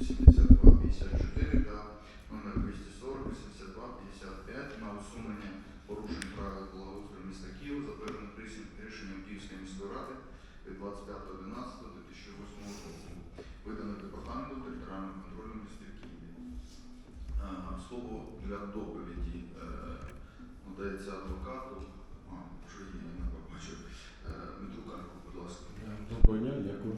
82 54 та номер 240 82 55 на усунення порушень правил благоустрою міста Києва, затверджених рішенням Київської міської ради від 25.11.2008 року, виданих департаментом територіального контролю міста Києва. Е, Слово для доповіді е, надається адвокату. А, вже є, я не побачив. Е, Дмитрукенко, будь ласка. Доброго дня, дякую.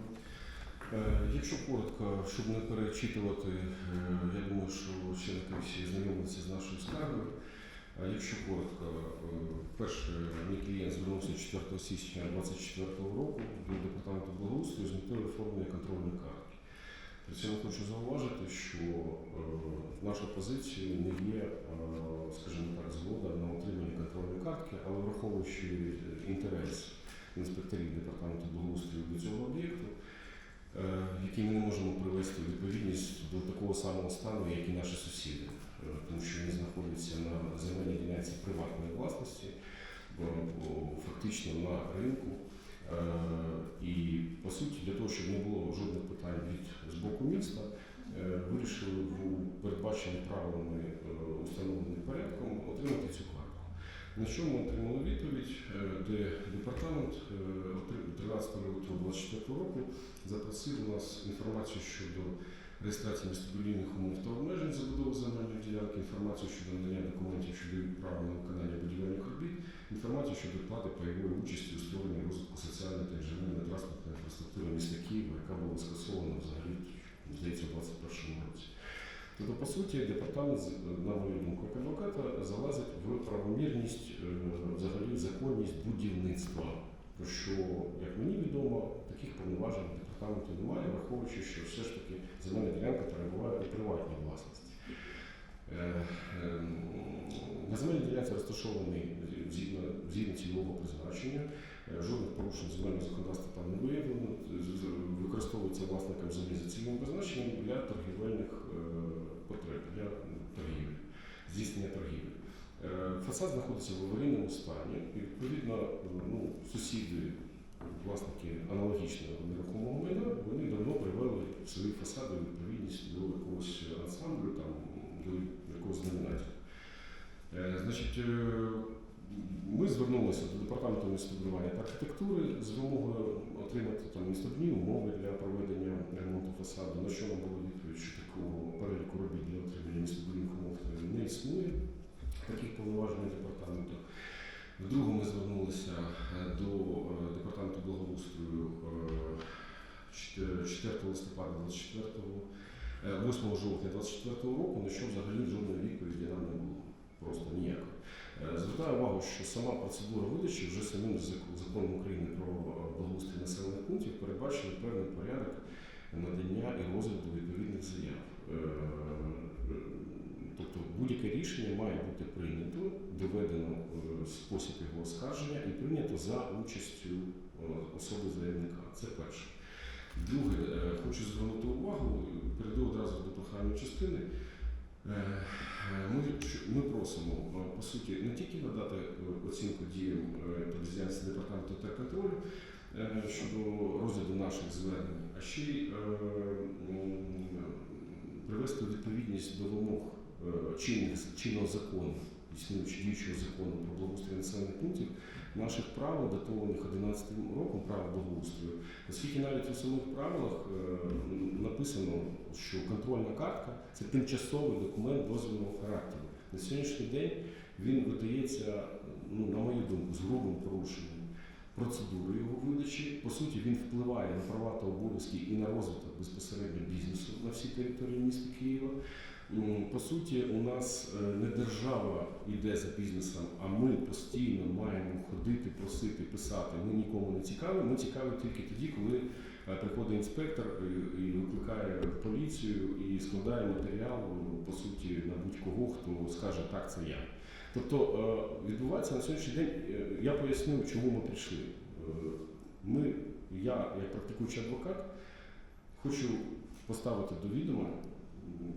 Е, Якщо коротко, щоб не перечитувати, е, я думаю, що члени комісії знайомилися з нашою скаргою. А Якщо коротко, е, перше, мій клієнт звернувся 4 січня 2024 року до департаменту благоустрою з метою оформлення контрольної картки. При цьому хочу зауважити, що е, наша позиція не є, е, скажімо так, згода на отримання контрольної картки, але враховуючи інтерес інспекторів департаменту благоустрою до цього об'єкту, е, який ми не можемо привести відповідність до такого самого стану, як і наші сусіди, Е, тому що вони знаходяться на земельній ділянці приватної власності, фактично на ринку. Е, І по суті, для того, щоб не було жодних питань від з боку міста, е, вирішили в передбаченим правилами е, установленим порядком отримати цю картку. На що ми отримали відповідь, е, де департамент е, 13 лютого 2024 року запросив у нас інформацію щодо реєстрації містобудівних умов та обмежень забудови земельної ділянки, інформацію щодо надання документів щодо права на виконання будівельних робіт, інформацію щодо плати пайової участі у створенні розвитку соціальної та інженерно-транспортної інфраструктури міста Києва, яка була скасована взагалі, здається, у 2021 році. Тобто, по суті, департамент, на мою думку, адвоката, залазить в правомірність, е, взагалі законність будівництва. Про що, як мені відомо, таких повноважень департаменту немає, враховуючи, що все ж таки земельна ділянка перебуває у приватній власності. Е, ем, На земельній ділянці розташований згідно, цільового призначення, е, жодних порушень земельного законодавства там не виявлено, використовується власником землі за цільовим призначенням для торгівельних е, потреб, для торгівлі, здійснення торгівлі. Е, Фасад знаходиться в аварійному стані, і відповідно ну, сусіди, власники аналогічного нерухомого майна, вони давно привели свої фасади відповідність до якогось ансамблю, там, до якогось номінації. Е, Значить, ми звернулися до департаменту містобудування та архітектури з вимогою отримати там містобудівні умови для проведення ремонту фасаду. На що нам було відповідь, що такого переліку робіт для отримання містобудівних умов не існує таких повноважень департаменту. Вдруге ми звернулися е, до е, департаменту благоустрою е, 4 листопада 24 е, 8 жовтня 24 року, на що взагалі жодної відповіді нам не було. Просто ніякої. Е, Звертаю увагу, що сама процедура видачі вже самим законом України про е, благоустрій населених пунктів передбачена певний порядок надання і розгляду відповідних заяв. Е, Тобто будь-яке рішення має бути прийнято, доведено спосіб його оскарження і прийнято за участю особи заявника. Це перше. Друге, хочу звернути увагу, перейду одразу до прохальної частини. Е, Ми, ми просимо, е, по суті, не тільки надати е, оцінку діям бездіяльності департаменту та контролю щодо розгляду наших звернень, а ще й привести відповідність до вимог чинних, чинного закону, існуючого діючого закону про благоустрій населених пунктів, наших правил, датованих 11 роком права благоустрою, оскільки навіть у самих правилах е, написано, що контрольна картка це тимчасовий документ дозвільного характеру. На сьогоднішній день він видається, ну, на мою думку, з грубим порушенням процедури його видачі. По суті, він впливає на права та обов'язки і на розвиток безпосередньо бізнесу на всій території міста Києва. М, По суті, у нас е, не держава йде за бізнесом, а ми постійно маємо ходити, просити, писати. Ми нікому не цікаві. Ми цікаві тільки тоді, коли е, приходить інспектор і, і викликає поліцію і складає матеріал, по суті, на будь-кого, хто скаже так, це я. Тобто е, відбувається на сьогоднішній день. е, Я поясню, чому ми прийшли. Е, Ми, я, як практикуючий адвокат, хочу поставити до відома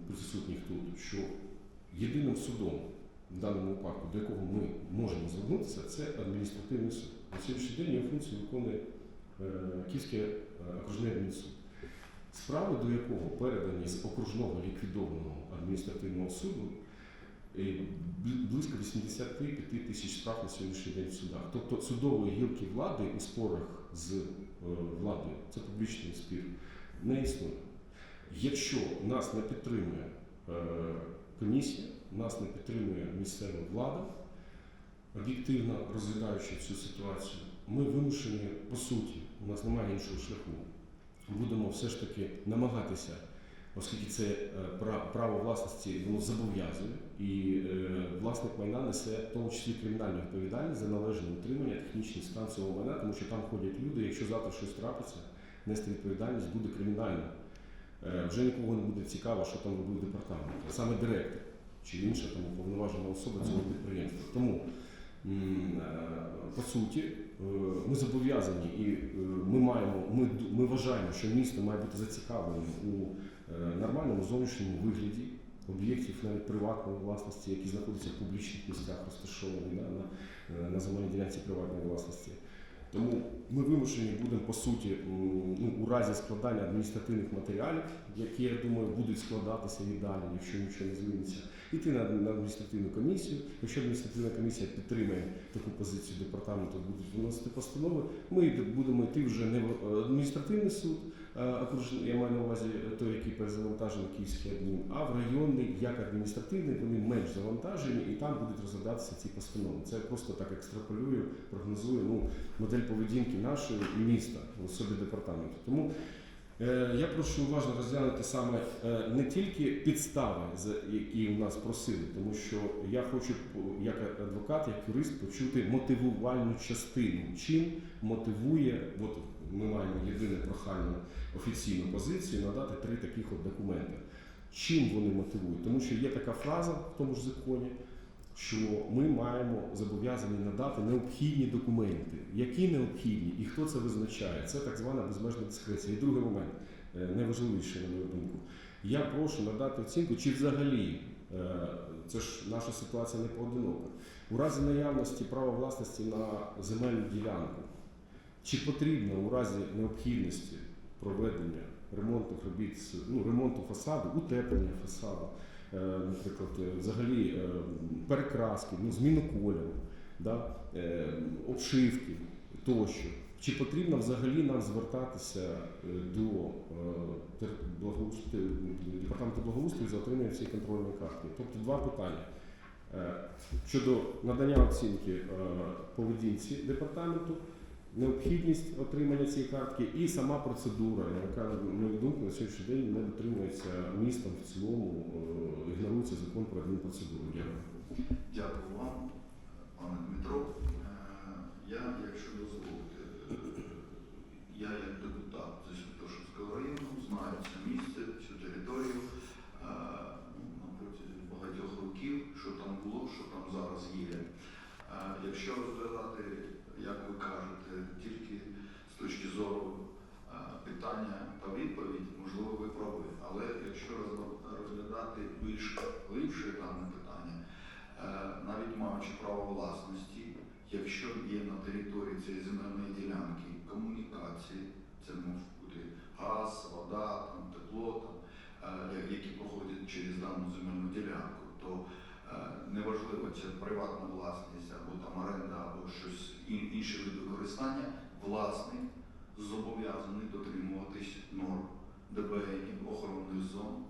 присутніх тут, що єдиним судом в даному випадку, до якого ми можемо звернутися, це адміністративний суд. На сьогоднішній день його функцію виконує е, Київський е, окружний адмінсуд. справи до якого передані з окружного ліквідованого адміністративного суду близько 85 тисяч справ на сьогоднішній день в судах. Тобто судової гілки влади у спорах з е, владою, це публічний спір, не існує. Якщо нас не підтримує е, комісія, нас не підтримує місцева влада, об'єктивно розглядаючи цю ситуацію, ми вимушені, по суті, у нас немає іншого шляху. Будемо все ж таки намагатися, оскільки це е, право власності воно зобов'язує, і е, власник майна несе в тому числі кримінальну відповідальність за належне утримання технічний стан цього майна, тому що там ходять люди, якщо завтра щось трапиться, нести відповідальність буде кримінально. Е, Вже нікого не буде цікаво, що там робив департамент, а саме директор чи інша там уповноважена особа цього підприємства. Тому е, по суті, е, ми зобов'язані і ми маємо, ми, ми вважаємо, що місто має бути зацікавленим у нормальному зовнішньому вигляді об'єктів навіть приватної власності, які знаходяться в публічних місцях, розташовані на, е, на земельній ділянці приватної власності. Тому ми вимушені будемо по суті ну, у разі складання адміністративних матеріалів, які я думаю будуть складатися і далі, якщо нічого не зміниться, йти на, адміністративну комісію. Якщо адміністративна комісія підтримає таку позицію департаменту, будуть виносити постанови. Ми будемо йти вже не в е, адміністративний суд, я маю на увазі той, який перезавантажений Київський адмін, а в районний як адміністративний, вони менш завантажені, і там будуть розглядатися ці постанови. Це я просто так екстраполюю, прогнозую ну, модель поведінки нашої і міста в особі департаменту. Тому е, я прошу уважно розглянути саме е, не тільки підстави, за які у нас просили, тому що я хочу як адвокат, як юрист почути мотивувальну частину. Чим мотивує, от ми маємо єдину прохальну офіційну позицію надати три таких от документи. Чим вони мотивують? Тому що є така фраза в тому ж законі, що ми маємо зобов'язані надати необхідні документи. Які необхідні і хто це визначає? Це так звана безмежна дискреція. І другий момент, е, найважливіший, на мою думку. Я прошу надати оцінку, чи взагалі е, це ж наша ситуація не поодинока. У разі наявності права власності на земельну ділянку, чи потрібно у разі необхідності проведення ремонтних робіт, ну, ремонту фасаду, утеплення фасаду, е, наприклад, е, взагалі е, перекраски, ну, зміну кольору, да, обшивки тощо. Чи потрібно взагалі нам звертатися до департаменту благоустрою за отриманням цієї контрольної картки? Тобто два питання. Щодо надання оцінки поведінці департаменту, необхідність отримання цієї картки і сама процедура, яка, на мою думку, на сьогоднішній день не дотримується містом в цілому, е, ігнорується закон про адмінпроцедуру. Дякую. Дякую вам, пане Дмитро. Е, Я, якщо дозволите, я як депутат зі Святошинського району знаю це місце, цю територію е, ну, протязі багатьох років, що там було, що там зараз є. Якщо розглядати, як ви кажете, тільки з точки зору е, питання та відповідь, можливо, ви праві. Але якщо розглядати більш глибше дане питання, Е, навіть маючи право власності, якщо є на території цієї земельної ділянки комунікації, це може бути газ, вода, там, тепло, там, е, які проходять через дану земельну ділянку, то е, неважливо, це приватна власність або там оренда, або щось інше використання, власник зобов'язаний дотримуватись норм ДБН, охоронних зон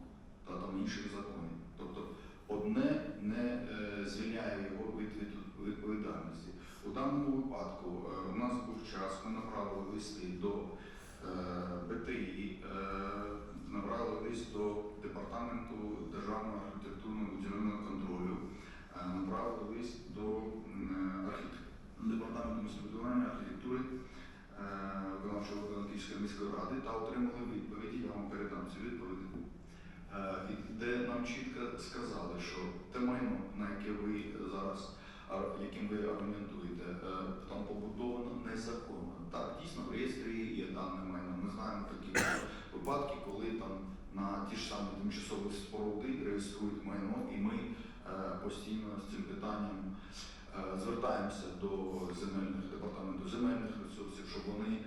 та там інших законів. Тобто одне не е, звільняє його від від відповідальності. У даному випадку е, у нас був час, ми направили листи до е, БТІ, направили лист до Департаменту державного архітектурно-будівельного контролю, е, направили лист до Департаменту містобудування архітектури виконавчого органу Київської міської ради та отримали відповіді. Я вам передам ці відповіді. Е, де нам чітко сказали, що те майно, на яке ви зараз яким ви аргументуєте, е, там побудовано незаконно. Так, дійсно в реєстрі є дане майно. Ми знаємо такі випадки, коли там на ті ж самі тимчасові споруди реєструють майно, і ми е, постійно з цим питанням звертаємося до земельних департаменту земельних ресурсів, щоб вони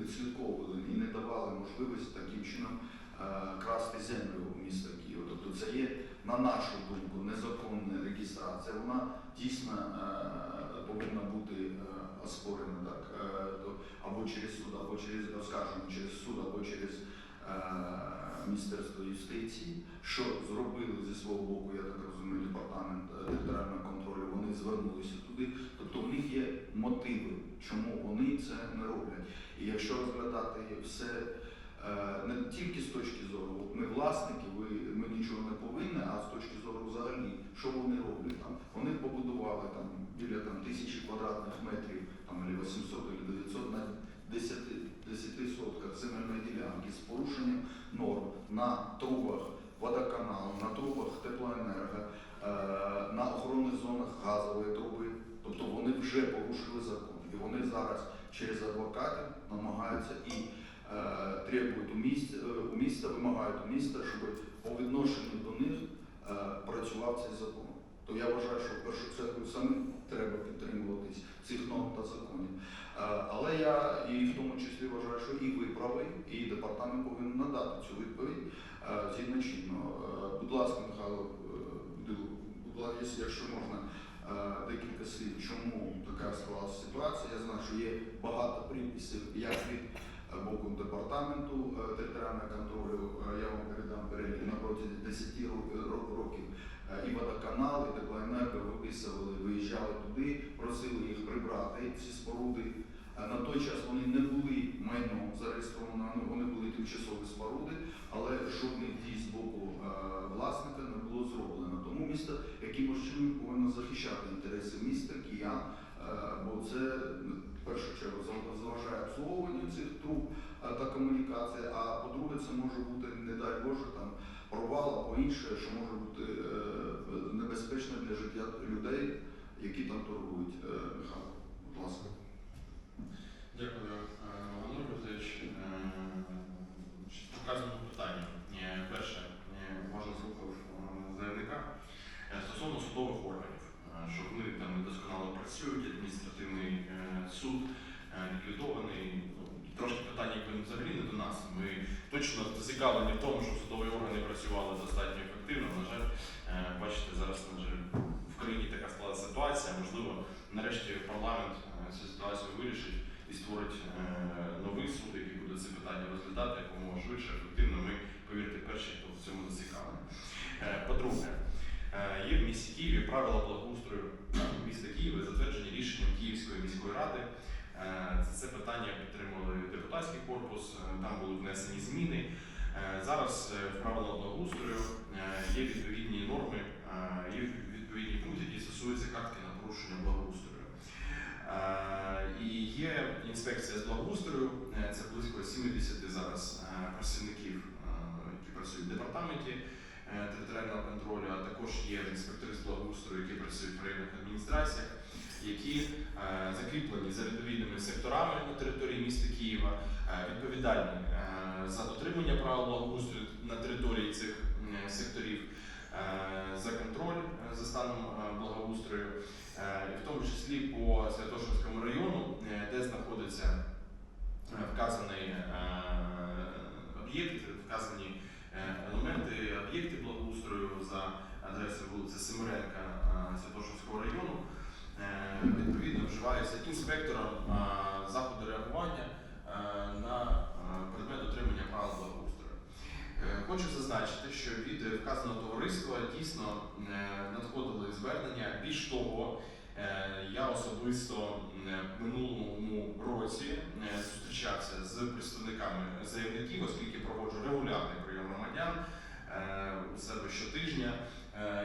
відслідковували і не давали можливості таким чином е, красти землю у міста Києва. Тобто це є, на нашу думку, незаконна регістрація. Вона дійсно е, повинна бути е, оспорена так, е, або через суд, або через оскаржена через суд, або через е, Міністерство юстиції, що зробили зі свого боку, я так розумію, департамент е, територіального контролю. Вони звернулися туди. Тобто у них є мотиви, чому вони це не роблять. І якщо розглядати все е, не тільки з точки зору, от ми власники, ви, ми нічого не повинні, а з точки зору взагалі, що вони роблять там. Вони побудували там біля там, тисячі квадратних метрів, там, або 800 або 900 на 10, 10 сотках земельної ділянки з порушенням норм на трубах водоканалу, на трубах теплоенерго, е, на охоронних зонах газової труби. Тобто вони вже порушили закон. І вони зараз через адвокатів намагаються і е, требують у місця, у міста, вимагають у міста, щоб по відношенню до них е, працював цей закон. То я вважаю, що в першу чергу самим треба підтримуватись цих норм та законів. Е, Але я і в тому числі вважаю, що і ви праві, і департамент повинен надати цю відповідь е, згідно чинного. Е, Будь ласка, Михайло, е, будь ласка, якщо- можна декілька слів, чому така склалася ситуація. Я знаю, що є багато приписів, як від боку департаменту територіального контролю. Я вам передам перелік на протязі 10 ро- ро- років. І водоканал, і теплоенерго виписували, виїжджали туди, просили їх прибрати ці споруди. На той час вони не були майном зареєстровані, ну, вони були тимчасові споруди, але жодних дій з боку е, власника не було зроблено. Тому місто якимось чином повинно захищати інтереси міста, киян, е, бо це ну, в першу чергу заважає обслуговуванню цих труб е, та комунікації. А по-друге, це може бути, не дай Боже, там провал або інше, що може бути небезпечно для життя людей, які там торгують. Михайло, будь ласка. Дякую, е, Володимир Васильович. Е, Показано питання. Е, Перше, можна слухав заявника стосовно судових органів, що вони там недосконало працюють, адміністративний суд ліквідований. Ну, Трошки питання взагалі не до нас. Ми точно зацікавлені в тому, щоб судові органи працювали достатньо ефективно. На жаль, бачите, зараз на в країні така склалася ситуація. Можливо, нарешті парламент е, цю ситуацію вирішить і створить е, новий суд, який буде це питання розглядати якомога швидше, ефективно. Ми, повірте, перші, хто в цьому зацікавлений. Е, По-друге, е, є в місті Києві правила благоустрою міста Києва, затверджені рішенням Київської міської ради. Це, питання підтримували депутатський корпус, там були внесені зміни. Зараз в правила благоустрою є відповідні норми, є відповідні пункти, які стосуються картки на порушення благоустрою. І є інспекція з благоустрою, е, це близько 70 зараз е, працівників, е, які працюють в департаменті територіального контролю, а також є інспектори з благоустрою, які працюють в районних адміністраціях, які закріплені за відповідними секторами на території міста Києва, відповідальні за дотримання правил благоустрою на території цих секторів, за контроль за станом благоустрою, в тому числі по Святошинському району, е, де знаходиться е, вказаний е, об'єкт, вказані е, елементи, об'єкти благоустрою за адресою вулиці Семиренка е, Святошинського району. Е, Відповідно, вживаються інспектором е, заходи реагування е, на е, предмет дотримання правил благоустрою. Е, Хочу зазначити, що від вказаного товариства дійсно е, надходили звернення. Більш того, е, я особисто е, в минулому році зустрічався з представниками заявників, оскільки проводжу регулярний прийом громадян у себе щотижня.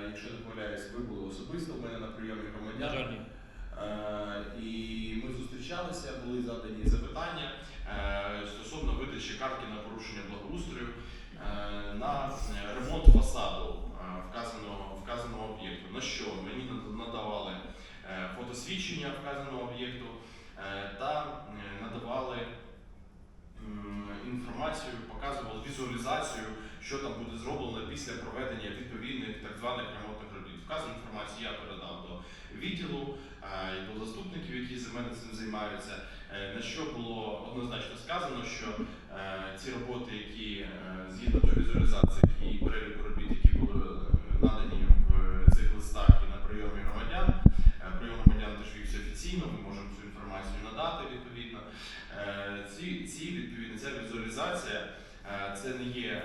Якщо не помиляюсь, ви були особисто в мене на прийомі громадян. І ми зустрічалися, були задані запитання стосовно видачі картки на порушення благоустрою на е, ремонт фасаду е, вказаного, вказаного об'єкту. На що мені надавали е, фотосвідчення вказаного об'єкту та надавали інформацію, показували візуалізацію, що там буде зроблено після проведення відповідних так званих ремонтних робіт. Вказану інформацію я передав до відділу, і до заступників, які з мене цим займаються. На що було однозначно сказано, що ці роботи, які е, згідно до візуалізації і переліку робіт, які були е, надані в цих листах і на прийомі громадян, е, прийом громадян теж вівся офіційно, ми можемо цю інформацію надати відповідно. Е, Ці, ці відповідно, ця візуалізація е, це не є е,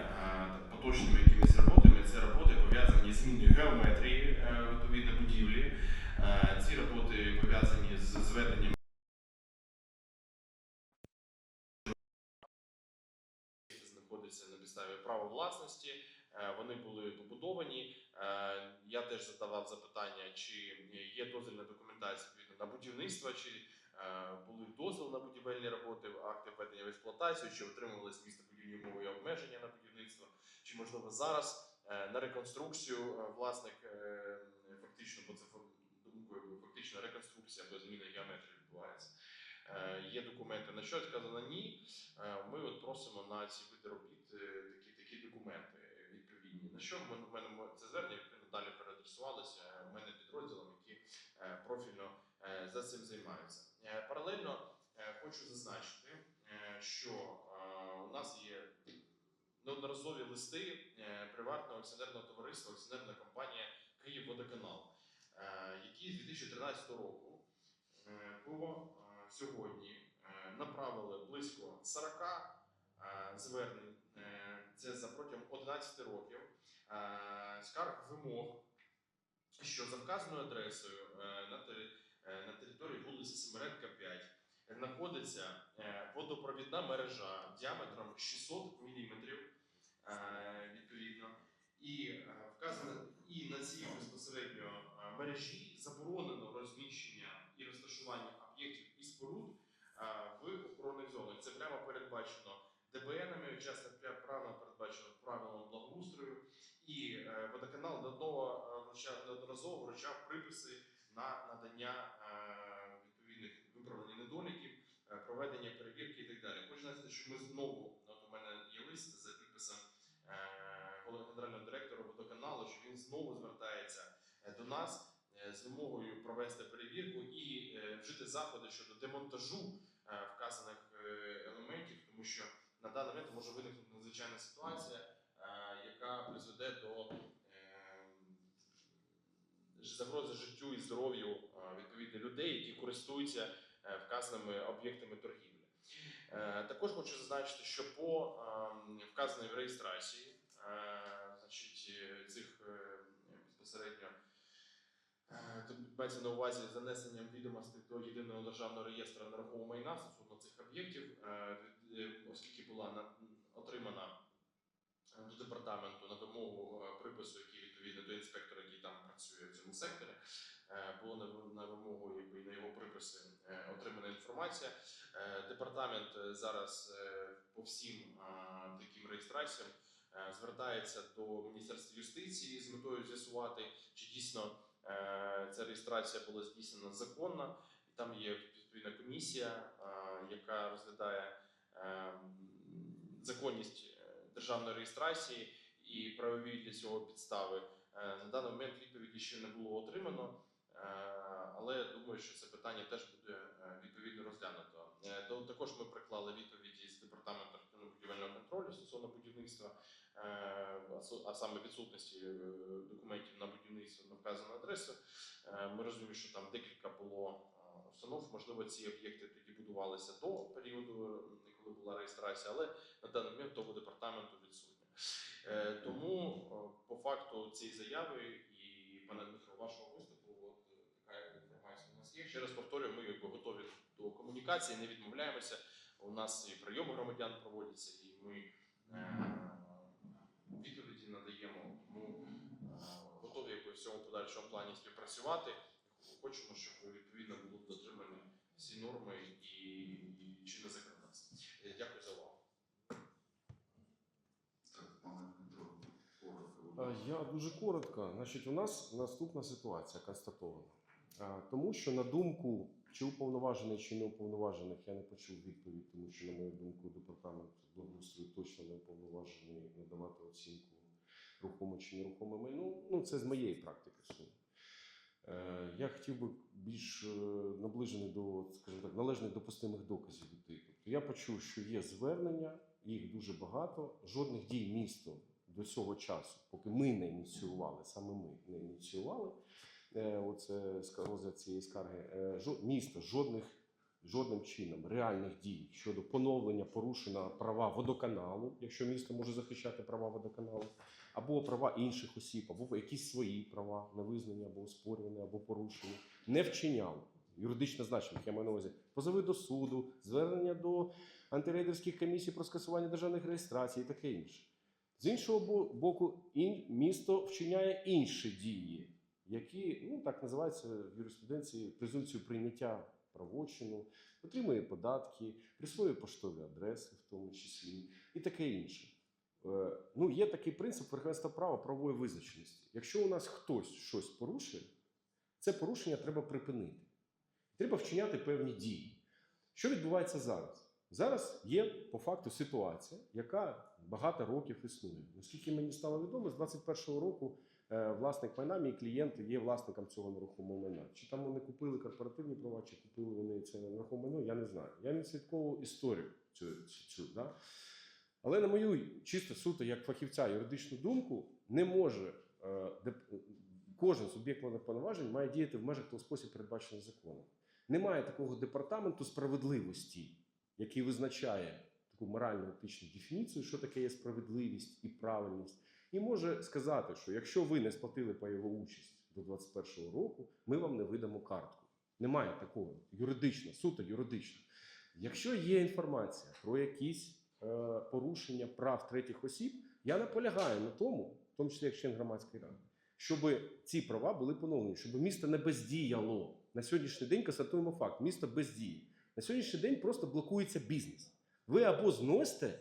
поточними якимись роботами, це роботи пов'язані з зміною геометрії е, відповідно будівлі. Е, Ці роботи пов'язані з зведенням знаходиться на підставі права власності. Е, Вони були побудовані. Е, Я теж задавав запитання, чи є дозвільна документація відповідно на будівництво, чи е, були дозвіл на будівельні роботи, акти введення в експлуатацію, чи отримувалися містобудівні умови і обмеження на будівництво, чи можливо зараз на реконструкцію власник е, фактично, бо це фактично реконструкція або зміна геометрії відбувається. Е, Є документи на що сказано ні. Е, Ми от просимо на ці види робіт е, такі, такі документи відповідні. На що ми, в мене це звернення далі переадресувалося в мене підрозділам, які профільно за цим займаються. Паралельно хочу зазначити, що у нас є неодноразові листи приватного акціонерного товариства, акціонерна компанія Київводоканал, які з 2013 року е, сьогодні е, направили близько 40 е, звернень. Е, Це за протягом 11 років скарг вимог, що за вказаною адресою на, тери- на території вулиці Семеренка 5 знаходиться водопровідна мережа діаметром 600 мм відповідно. І вказано і на цій безпосередньо мережі заборонено розміщення і розташування споруд в охоронних зонах. Це прямо передбачено ДБНами, учасник правильно передбачено правилами благоустрою. І е, водоканал неодноразово вручав приписи на надання е, відповідних виправлення недоліків, е, проведення перевірки і так далі. Хочу сказати, що ми знову, от у мене є лист за підписом головного генерального директора водоканалу, що він знову звертається до нас з вимогою провести перевірку вжити заходи щодо демонтажу е, вказаних е, елементів, тому що на даний момент може виникнути надзвичайна ситуація, е, яка призведе до загрози життю і здоров'ю відповідно людей, які користуються вказаними об'єктами торгівлі. Також хочу зазначити, що по ем, вказаній реєстрації значить, цих безпосередньо тут мається на увазі занесенням відомостей до єдиного державного реєстру нерухомого майна стосовно цих об'єктів, е, е, оскільки була на- отримана е, до департаменту на вимогу е, припису, який відповідно до інспектора, який там працює в цьому секторі, е, було на, вимогу якби, на його приписи е, отримана інформація. Е, Департамент е, зараз е, по всім е, таким реєстраціям е, звертається до Міністерства юстиції з метою з'ясувати, чи дійсно е, ця реєстрація була здійснена законно. І там є відповідна комісія, е, яка розглядає е, законність е, державної реєстрації і правові для цього підстави. Е, На даний момент відповіді ще не було отримано, е, але я думаю, що це питання теж буде е, відповідно розглянуто. Е, Також ми приклали відповіді з департаменту архітектурно-будівельного контролю стосовно будівництва, е, а саме відсутності е, документів на будівництво на вказану адресу. Е, Ми розуміємо, що там декілька було е, установ. Можливо, ці об'єкти тоді будувалися до періоду, е, коли була реєстрація, але на даний момент того департаменту відсутня. Е, Тому е, по факту цієї заяви і пане Дмитро, вашого виступу, от е, інформація у нас є. Ще раз повторюю, ми якби готові до комунікації, не відмовляємося. У нас і прийоми громадян проводяться, і ми е, надаємо. Тому е, готові якби, в цьому подальшому плані співпрацювати. Хочемо, щоб відповідно були дотримані всі норми і, і чинне законодавство. Е, Дякую за увагу. Я дуже коротко. Значить, у нас наступна ситуація констатована. Тому що на думку чи уповноважений, чи не уповноважених, я не почув відповідь, тому що, на мою думку, департамент благоустрою точно не уповноважений надавати оцінку рухомо чи нерухоме майно. Ну, це з моєї практики. Е, Я хотів би більш е, наближений до, скажімо так, належних допустимих доказів йти. Тобто я почув, що є звернення, їх дуже багато. Жодних дій місто до цього часу, поки ми не ініціювали, саме ми не ініціювали е, оце розгляд цієї скарги. Місто жодних жодним чином реальних дій щодо поновлення порушення права водоканалу, якщо місто може захищати права водоканалу, або права інших осіб, або якісь свої права на визнання, або оспорювання, або порушення, не вчиняли. Юридично значених, я маю на увазі позови до суду, звернення до антирейдерських комісій про скасування державних реєстрацій і таке інше. З іншого боку, місто вчиняє інші дії, які ну так називаються в юриспруденції презумпцію прийняття правочину, отримує податки, присвоює поштові адреси, в тому числі, і таке інше. Е, Ну, є такий принцип верховенства права правової визначеності. Якщо у нас хтось щось порушує, це порушення треба припинити. Треба вчиняти певні дії. Що відбувається зараз? Зараз є по факту ситуація, яка багато років існує. Наскільки мені стало відомо, з 21-го року е, власник майна, мій клієнт є власником цього нерухомого майна. Чи там вони купили корпоративні права, чи купили вони це нерухоме майно, я не знаю. Я не слідковував історію цю, цю, цю да? Але на мою чисто суто як фахівця юридичну думку, не може е, кожен суб'єкт владних повноважень має діяти в межах того спосіб, передбачений законом. Немає такого департаменту справедливості, який визначає таку морально етичну дефініцію, що таке є справедливість і правильність, і може сказати, що якщо ви не сплатили по його участь до 2021 року, ми вам не видамо картку. Немає такого юридично, суто юридично. Якщо є інформація про якісь порушення прав третіх осіб, я наполягаю на тому, в тому числі як член громадської ради, щоб ці права були поновлені, щоб місто не бездіяло. На сьогоднішній день констатуємо факт: місто бездіє. На сьогоднішній день просто блокується бізнес. Ви або зносите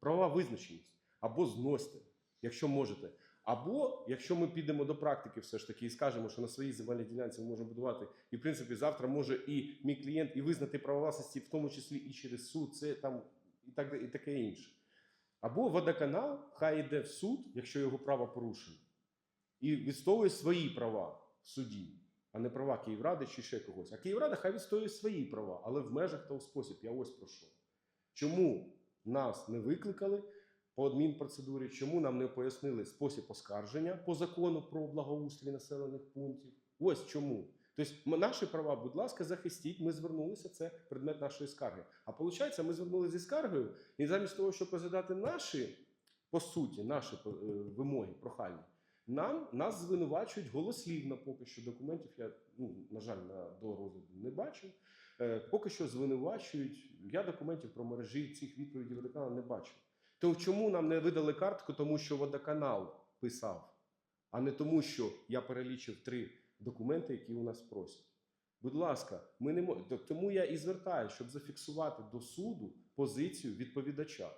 права визначеність, або зносите, якщо можете. Або якщо ми підемо до практики, все ж таки, і скажемо, що на своїй земельній ділянці ми можемо будувати, і в принципі завтра може і мій клієнт і визнати право власності, в тому числі і через суд, це там і так і таке інше. Або водоканал хай йде в суд, якщо його право порушено, і відстоює свої права в суді, а не права Київради чи ще когось. А Київрада хай відстоює свої права, але в межах того спосіб. Я ось про що. Чому нас не викликали по адмінпроцедурі, чому нам не пояснили спосіб оскарження по закону про благоустрій населених пунктів? Ось чому. Тобто наші права, будь ласка, захистіть. Ми звернулися, це предмет нашої скарги. А виходить, ми звернулися зі скаргою, і замість того, щоб розглядати наші, по суті, наші е, вимоги, прохання, нам нас звинувачують голослівно поки що документів. Я ну на жаль на до розгляду не бачу. Е, поки що звинувачують. Я документів про мережі цих відповідей водоканалу не бачу. То чому нам не видали картку, тому що водоканал писав, а не тому, що я перелічив три документи, які у нас просять. Будь ласка, ми не мо- Т- тому я і звертаюся, щоб зафіксувати до суду позицію відповідача.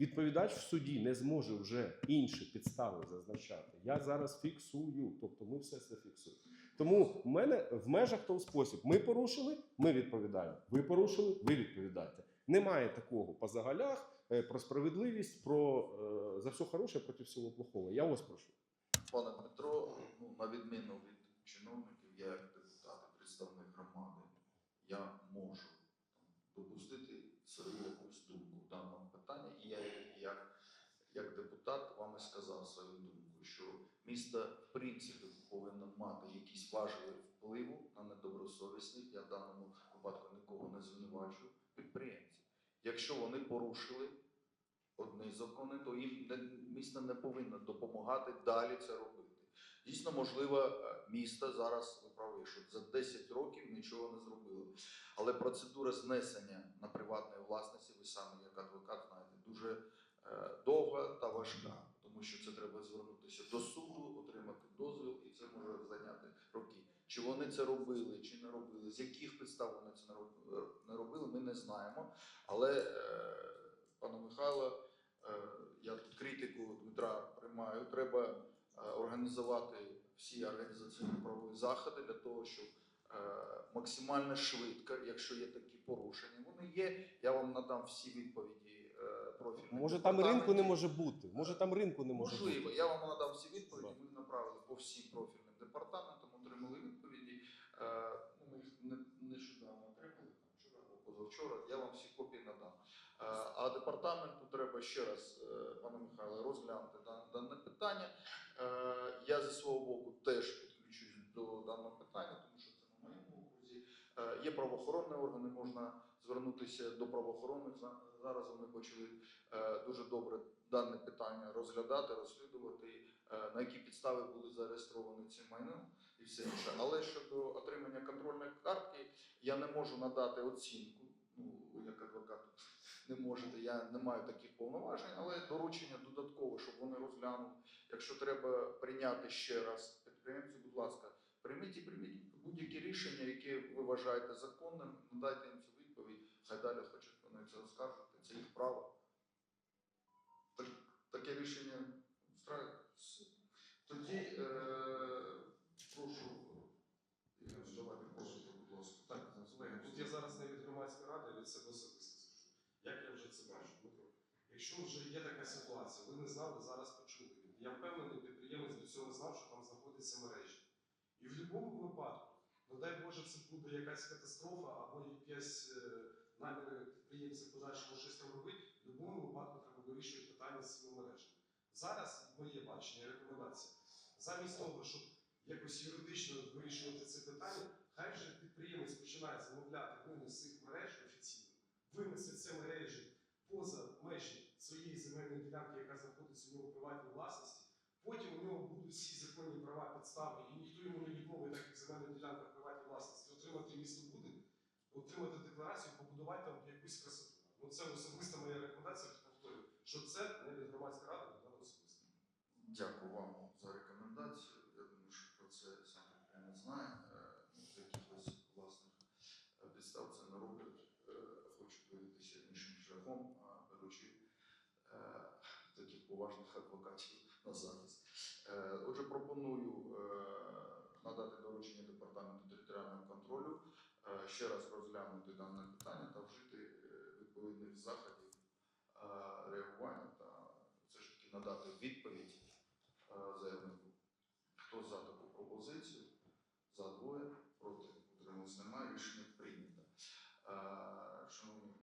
Відповідач в суді не зможе вже інші підстави зазначати. Я зараз фіксую, тобто ми все це фіксуємо. Тому в мене в межах того спосіб. Ми порушили, ми відповідаємо. Ви порушили, ви відповідаєте. Немає такого по загалях е, про справедливість, про е, за все хороше проти всього плохого. Я ось прошу. Пане Дмитро, ну, на відміну від чиновників, я як депутат представник громади, я можу допустити свою якусь думку в даному питанні. І я як, як депутат вам і сказав свою думку, що місто в принципі повинно мати якісь важливі впливу на недобросовісних, я в даному випадку нікого не звинувачую, підприємців. Якщо вони порушили одні закони, то їм місто не повинно допомагати далі це робити. Дійсно, можливо, е, місто зараз ви праві, що за 10 років нічого не зробило. Але процедура знесення на приватної власності, ви самі як адвокат знаєте, дуже е, довга та важка, тому що це треба звернутися до суду, отримати дозвіл, і це може зайняти роки. Чи вони це робили, чи не робили, з яких підстав вони це не не робили, ми не знаємо. Але е, пане Михайло, е, я тут критику Дмитра приймаю. Треба е, організувати всі організаційно-правові заходи для того, щоб е, максимально швидко, якщо є такі порушення, вони є. Я вам надам всі відповіді е, профільних Може там ринку не може бути. Може там ринку не може Можливо, бути. я вам надам всі відповіді. Ми направили по всім профільним департаментам, отримали відповіді. Е, ну, Ми їх не- нещодавно отримали, позавчора, я вам всі копії надам. Е, А департаменту треба ще раз, е, пане Михайло, розглянути дане питання. Е, Я зі свого боку теж підключусь до даного питання, тому що це на моєму окрузі. Е, Є правоохоронні органи, можна звернутися до правоохоронних. Зараз вони почали е, дуже добре дане питання розглядати, розслідувати, на які підстави були зареєстровані ці майно і все інше. Але щодо отримання контрольної картки, я не можу надати оцінку. Ну, як адвокат не можете, я не маю таких повноважень, але доручення додаткове, щоб вони розглянули. Якщо треба прийняти ще раз підприємцю, будь ласка, прийміть і прийміть будь-які рішення, які ви вважаєте законним, надайте їм цю відповідь, хай далі хочуть вони це оскаржити, це їх право. Так, таке рішення встраює. Тоді е, прошу, Ігор, давайте просите, будь ласка. Так, колеги, тут я зараз не від громадської ради, а від себе особисто скажу. Як я вже це бачу, Дмитро? Якщо вже є така ситуація, ви не знали, зараз почули. Я впевнений, підприємець до цього знав, що там знаходяться мережі. І в будь-якому випадку, ну дай Боже, це буде якась катастрофа або якась е, наміри підприємця в подальшому щось там робити, в будь-якому випадку треба вирішувати питання з цими мережами. Зараз моє бачення, рекомендація. Замість того, щоб якось юридично вирішувати це питання, хай вже підприємець починає замовляти винес цих мереж офіційно, винесе це мережі поза межі своєї земельної ділянки, яка знаходиться у нього приватній власності. Потім у нього будуть всі законні права підстави, і ніхто йому не відмовить як земельних ділянках в приватній власності. Отримати місто буде, отримати декларацію, побудувати там якусь красоту. Ну це особиста моя рекомендація, повторюю, що це не від громадська рада, а від особисто. Дякую вам за рекомендацію. Я думаю, що про це сам підприємець знає. Е, ну, З якихось власних е, підстав це не роблять. Е, Хочу дивитися іншим шляхом, а беручи е, таких поважних адвокатів на захист. Е, Отже, пропоную е, надати доручення департаменту територіального контролю е, ще раз розглянути дане питання та вжити відповідних заходів реагування та все ж таки надати відповідь